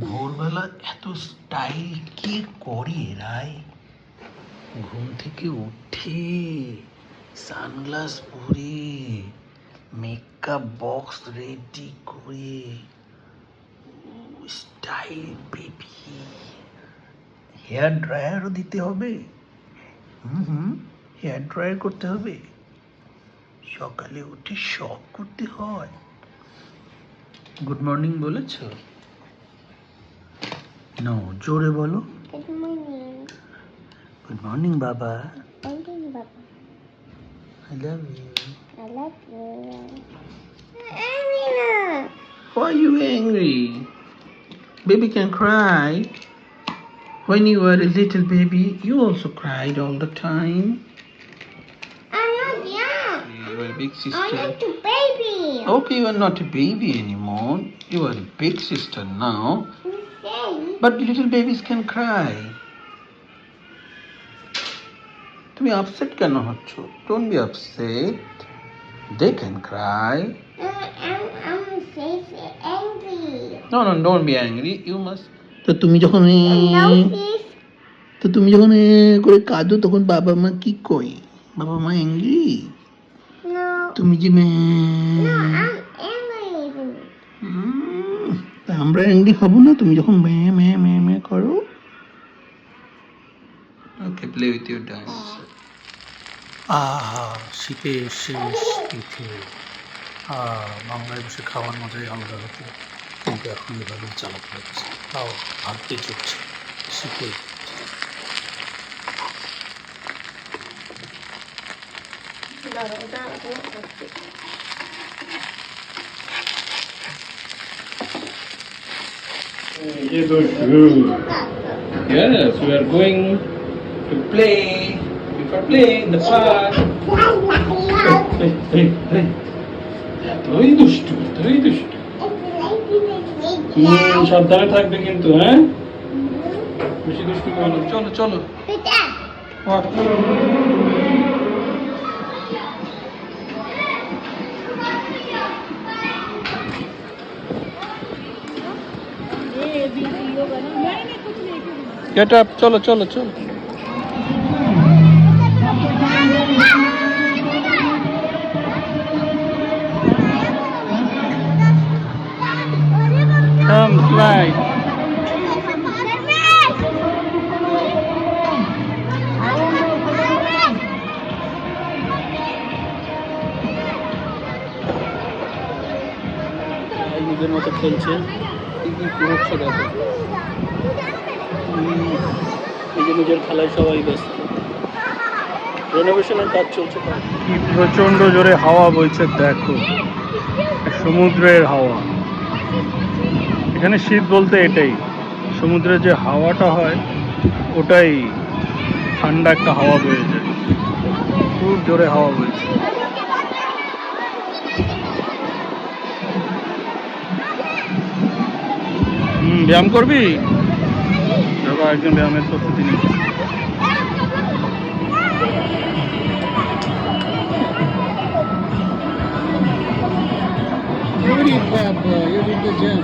ভোরবেলা এত স্টাইল কে করে রায় ঘুম থেকে উঠে সানগ্লাস পরে মেকআপ বক্স রেডি করে স্টাইল বেবি হেয়ার ড্রায়ারও দিতে হবে। হুম হুম হেয়ার ড্রায়ার করতে হবে। সকালে উঠে শখ করতে হয়। গুড মর্নিং বলেছ নো জোরে বলো Good morning. গুড মর্নিং বাবা Morning, Papa. I love you I love you. Amina. Why are you angry? Baby can cry. When you were a little baby, you also cried all the time. A big I'm not a baby. Okay, you are not a baby anymore. You are a big sister now. You say But little babies can cry. তুমি upset কেন হচ্ছ don't be upset they can cry uh, I'm I'm angry. No no don't be angry you must তো তুমি যখন. তো তুমি যখন করে কাঁদো তখন বাবা মা কি কই বাবা মা অ্যাংরি. তা আমরা অ্যাংরি হব না? তুমি যখন মে মে মে মে করো। Okay play with your dance আহা শীতের শেষ তিথি। আহ বাংলায় বসে খাওয়ার মজাই আলাদা হতো। কিন্তু এখন এভাবে চালাতে হচ্ছে। তাও ভাবতে চলছে। শীতের Yes, we are going to play. We are playing in the park. Hey, hey, hey. তুই দুষ্টু তুই দুষ্টু হুম, সাবধানে থাকবে কিন্তু হ্যাঁ বেশি দুষ্টু করো না। চলো চলো Up, চলো চলো চলো Come slide. নিজের মতো খেলছে কি কি করছে দেখো হুম, নিজে নিজের খেলায় সবাই ব্যস্ত। রেনোভেশনের কাজ চলছে কি প্রচণ্ড জোরে হাওয়া বইছে দেখো। সমুদ্রের হাওয়া। এখানে শীত বলতে এটাই। সমুদ্রে যে হাওয়াটা হয় ওটাই ঠান্ডা একটা হাওয়া বয়ে যায় খুব জোরে হাওয়া বইছে। ব্যায়াম করবি দেখো একজন ব্যায়ামের প্রস্তুতি নিচ্ছে you're in the gym.